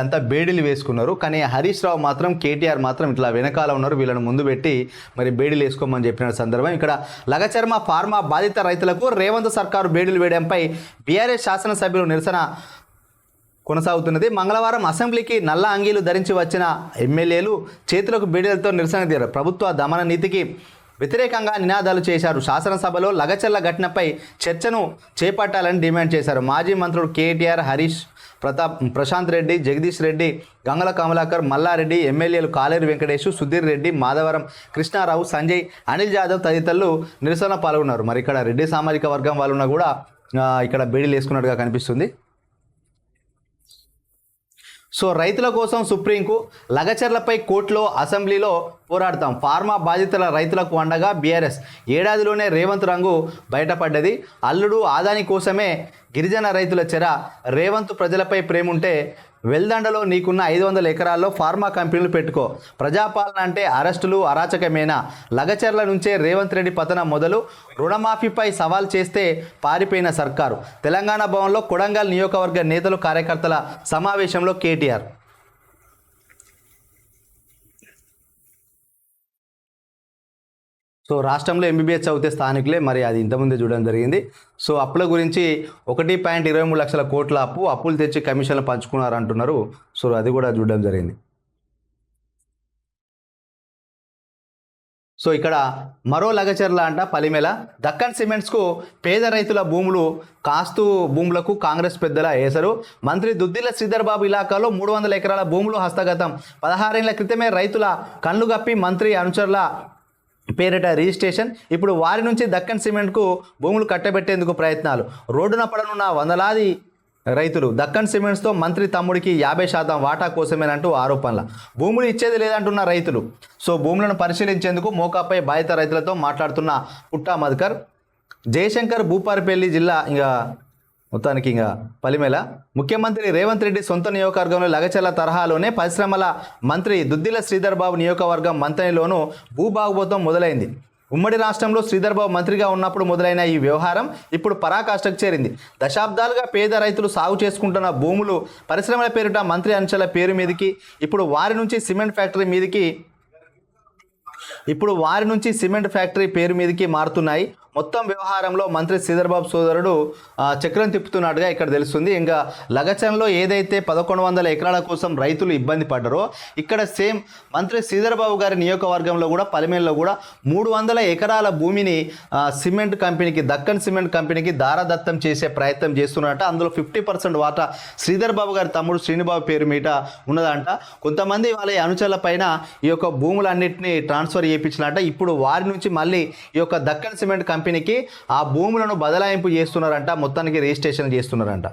అంతా బేడీలు వేసుకున్నారు. కానీ హరీష్ రావు మాత్రం కేటీఆర్ మాత్రం ఇట్లా వెనకాల ఉన్నారు. వీళ్ళని ముందు పెట్టి మరి బేడీలు వేసుకోమని చెప్పిన సందర్భం. ఇక్కడ లగచర్మ ఫార్మా బాధిత రైతులకు రేవంత్ సర్కారు బేడీలు వేయడంపై బీఆర్ఎస్ శాసనసభ్యులు నిరసన కొనసాగుతున్నది. మంగళవారం అసెంబ్లీకి నల్ల అంగీలు ధరించి వచ్చిన ఎమ్మెల్యేలు చేతులకు బేడీలతో నిరసన తీరారు. ప్రభుత్వ దమన నీతికి వ్యతిరేకంగా నినాదాలు చేశారు. శాసనసభలో లగచర్ల ఘటనపై చర్చను చేపట్టాలని డిమాండ్ చేశారు. మాజీ మంత్రులు కేటీఆర్ హరీష్ ప్రతాప్ ప్రశాంత్ రెడ్డి జగదీష్ రెడ్డి గంగల కమలాకర్ మల్లారెడ్డి ఎమ్మెల్యేలు కాలేరు వెంకటేష్ సుధీర్ రెడ్డి మాధవరం కృష్ణారావు సంజయ్ అనిల్ జాదవ్ తదితరులు నిరసన పాల్గొన్నారు. మరి ఇక్కడ రెడ్డి సామాజిక వర్గం వాళ్ళున్నా కూడా ఇక్కడ బేడీలు వేసుకున్నట్టుగా కనిపిస్తుంది. సో రైతుల కోసం సుప్రీంకు లగచర్లపై కోర్టులో అసెంబ్లీలో పోరాడతాం. ఫార్మా బాధితుల రైతులకు అండగా బీఆర్ఎస్. ఏడాదిలోనే రేవంత్ రంగు బయటపడ్డది. అల్లుడు ఆదాని కోసమే గిరిజన రైతుల చెర. రేవంత్ ప్రజలపై ప్రేముంటే వెల్దండలో నీకున్న ఐదు వందల ఎకరాల్లో ఫార్మా కంపెనీలు పెట్టుకో. ప్రజాపాలన అంటే అరెస్టులు అరాచకమేనా? లగచర్ల నుంచే రేవంత్ రెడ్డి పతనం మొదలు. రుణమాఫీపై సవాల్ చేస్తే పారిపోయిన సర్కారు. తెలంగాణ భవన్లో కొడంగల్ నియోజకవర్గ నేతలు కార్యకర్తల సమావేశంలో కేటీఆర్. సో రాష్ట్రంలో ఎంబీబీఎస్ చదివితే స్థానికులే మరి అది ఇంతకుముందే చూడడం జరిగింది. సో అప్పుల గురించి ఒకటి పాయింట్ ఇరవై మూడు లక్షల కోట్ల అప్పు అప్పులు తెచ్చి కమిషన్లు పంచుకున్నారు అంటున్నారు సో అది కూడా చూడడం జరిగింది. సో ఇక్కడ మరో లగచర్ల అంట పలిమెల. దక్కన్ సిమెంట్స్కు పేద రైతుల భూములు కాస్తు భూములకు కాంగ్రెస్ పెద్దల వేశారు మంత్రి దుద్దిల శ్రీధర్ బాబు ఇలాకాలో మూడు వందల ఎకరాల భూములు హస్తగతం. పదహారేళ్ళ క్రితమే రైతుల కళ్ళు గప్పి మంత్రి అనుచరుల పేరిట రిజిస్ట్రేషన్. ఇప్పుడు వారి నుంచి దక్కన్ సిమెంట్కు భూములు కట్టబెట్టేందుకు ప్రయత్నాలు. రోడ్డున పడనున్న వందలాది రైతులు దక్కన్ సిమెంట్స్తో మంత్రి తమ్ముడికి యాభై శాతం వాటా కోసమేనంటూ ఆరోపణల. భూములు ఇచ్చేది లేదంటున్న రైతులు. సో భూములను పరిశీలించేందుకు మోకాపై బాధిత రైతులతో మాట్లాడుతున్న పుట్టా మధుకర్. జయశంకర్ భూపారిపల్లి జిల్లా ఇంకా మొత్తానికి ఇంకా పలిమేల. ముఖ్యమంత్రి రేవంత్ రెడ్డి సొంత నియోజకవర్గంలో లగచల తరహాలోనే పరిశ్రమల మంత్రి దుద్దిల శ్రీధర్ బాబు నియోజకవర్గం మంత్రిలోనూ భూభాగవతం మొదలైంది. ఉమ్మడి రాష్ట్రంలో శ్రీధర్ బాబు మంత్రిగా ఉన్నప్పుడు మొదలైన ఈ వ్యవహారం ఇప్పుడు పరాకాష్ఠకు చేరింది. దశాబ్దాలుగా పేద రైతులు సాగు చేసుకుంటున్న భూములు పరిశ్రమల పేరిట మంత్రి అంచెల పేరు మీదకి ఇప్పుడు వారి నుంచి సిమెంట్ ఫ్యాక్టరీ మీదకి ఇప్పుడు వారి నుంచి సిమెంట్ ఫ్యాక్టరీ పేరు మీదకి మారుతున్నాయి. మొత్తం వ్యవహారంలో మంత్రి శ్రీధర్బాబు సోదరుడు చక్రం తిప్పుతున్నట్టుగా ఇక్కడ తెలుస్తుంది. ఇంకా లగచంలో ఏదైతే పదకొండు వందల ఎకరాల కోసం రైతులు ఇబ్బంది పడ్డారో ఇక్కడ సేమ్ మంత్రి శ్రీధర్బాబు గారి నియోజకవర్గంలో కూడా పలిమేల్లో కూడా మూడు వందల ఎకరాల భూమిని సిమెంట్ కంపెనీకి దక్కన్ సిమెంట్ కంపెనీకి దారాదత్తం చేసే ప్రయత్నం చేస్తున్నారట అందులో ఫిఫ్టీ పర్సెంట్ వాటా శ్రీధర్ బాబు గారి తమ్ముడు శ్రీనిబాబు పేరు మీద ఉన్నదంట. కొంతమంది వాళ్ళ అనుచరుల పైన ఈ యొక్క భూములన్నింటినీ ట్రాన్స్ఫర్ చేయించినట్ట. ఇప్పుడు వారి నుంచి మళ్ళీ ఈ యొక్క దక్కన్ సిమెంట్ కంపెనీ కంపెనీకి ఆ భూములను బదలాయింపు చేస్తున్నారంట మొత్తానికి రిజిస్ట్రేషన్ చేస్తున్నారంట.